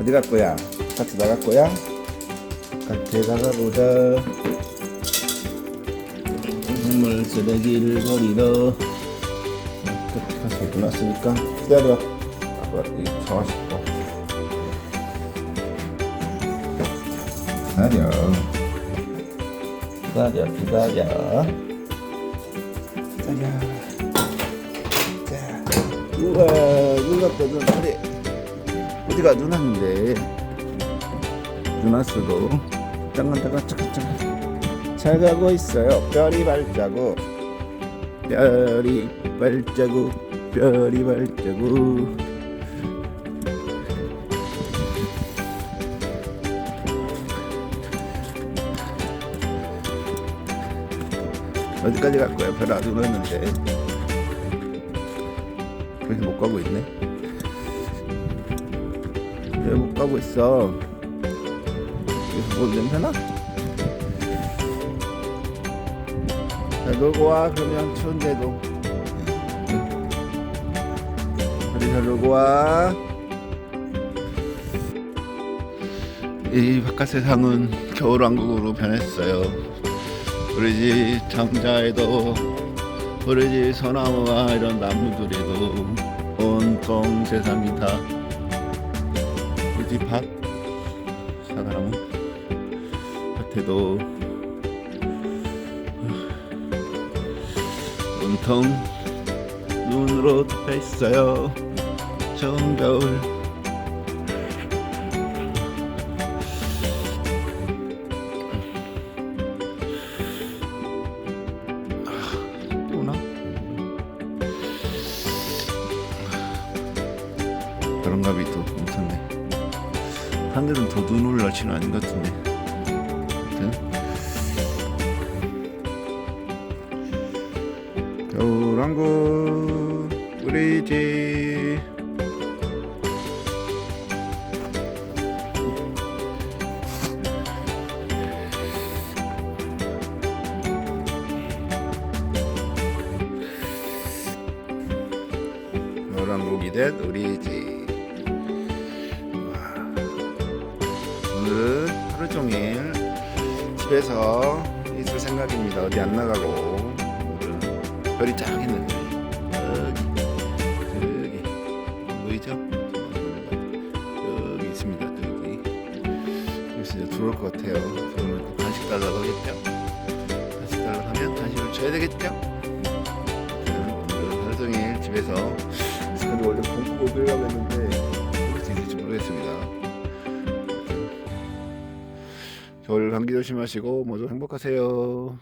어디 갈 거야? 같이 나갈 거야? 같이 나가보자. 선물 쓰레기를 버리러. 같이 끝났으니까 기다려. 아빠 이 정화 씻고. 기다려. 기다려, 기다려. 기다려. 자, 우와, 왔어도. 잠깐, 잠깐, 잠깐, 잠깐. 잘 가고 있어요. 별이 발자국. 별이 발자국. 별이 발자국. 어디까지 갈 거야? 별 아직 없는데. 그래서 못 가고 있네. 왜 못 가고 있어? 뭐 냄새나? 잘 놀고 와. 그러면 추운데도. 응. 우리 잘 놀고 와. 이 바깥 세상은 겨울왕국으로 변했어요. 우리 집 장자에도 우리 집 소나무와 이런 나무들에도 온통 세상이 다 우리 집밭? 사과나무? 밭에도. 온통 눈으로 있어요. 처음 겨울? 바람갑이 또 못했네. 하늘은 더 눈 올 날씨는 아닌 것 같은데. 아무튼. 겨울왕국 우리 집 우리 집 오늘은 하루 종일 집에서 있을 생각입니다. 어디 안 나가고 별이 쫙 있는데 여기 저기 보이죠? 여기 있습니다. 여기 그래서 이제 들어올 것 같아요. 또 간식 달라고 하겠죠? 간식 달라고 하면 간식을 줘야 되겠죠? 오늘 하루 종일 집에서 근데 원래 공부 보려고 했는데 겨울 감기 조심하시고 모두 행복하세요.